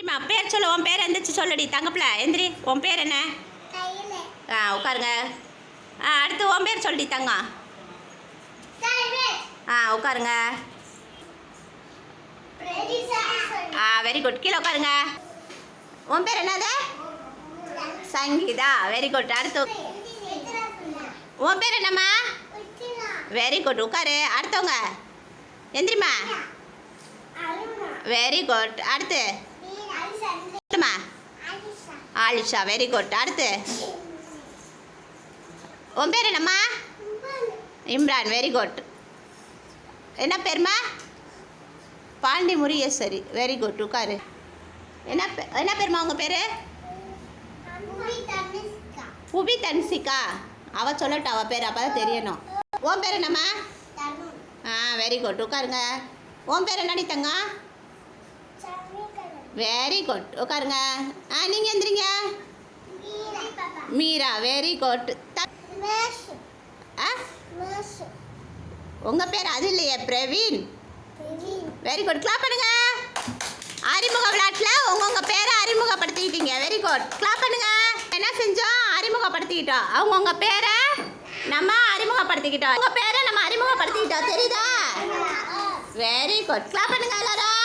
எந்திரிம்மா பேர் சொல்லு உன் பேர் எந்திரிச்சு சொல்லுடி தங்கப்பில. எந்திரி உன் பேர் என்ன? ஆ உட்காருங்க. ஆ அடுத்து உன் பேர் சொல்லுடி தங்கம். ஆ உட்காருங்க. ஆ வெரி குட் கீழே உட்காருங்க. உன் பேர் என்னது? சங்கீதா. வெரி குட் அடுத்து உன் பேர் என்னம்மா? வெரி குட் உட்காரு. அடுத்தவங்க. எந்திரிம்மா. வெரி குட் அடுத்து. ஆலிஷா. வெரி குட் அடுத்து. உன் பேர் என்னம்மா? இம்ரான் வெரி குட் என்ன பேருமா? பாண்டி முருகேஸ்வரி வெரி குட் உட்காரு. என்ன என்ன பேருமா உங்கள் பேர்? புபி தன்சிகா. அவ சொல்லட்டும் அவ பேர் அப்போ தான் தெரியணும். உன் பேர் என்னம்மா? ஆ வெரி குட் உட்காருங்க. உன் பேர் என்னடி தங்கம்? வெரி குட் உட்காருங்க. ஆ நீங்கள் எந்திரிங்க. மீரா வெரி குட் ஆ? உங்கள் பேர் அது இல்லையே பிரவீன். வெரி குட் கிளாப் பண்ணுங்க. அறிமுக விளையாட்டில் உங்கவுங்க பேரை அறிமுகப்படுத்திக்கிட்டீங்க வெரி குட் கிளாப் பண்ணுங்க. என்ன செஞ்சோம்? அறிமுகப்படுத்திக்கிட்டோம் அவங்கவுங்க பேரை நம்ம அறிமுகப்படுத்திக்கிட்டோம். உங்கள் பேரை நம்ம அறிமுகப்படுத்திக்கிட்டோம் தெரியுதா? வெரி குட் கிளாப் பண்ணுங்க எல்லாரும்.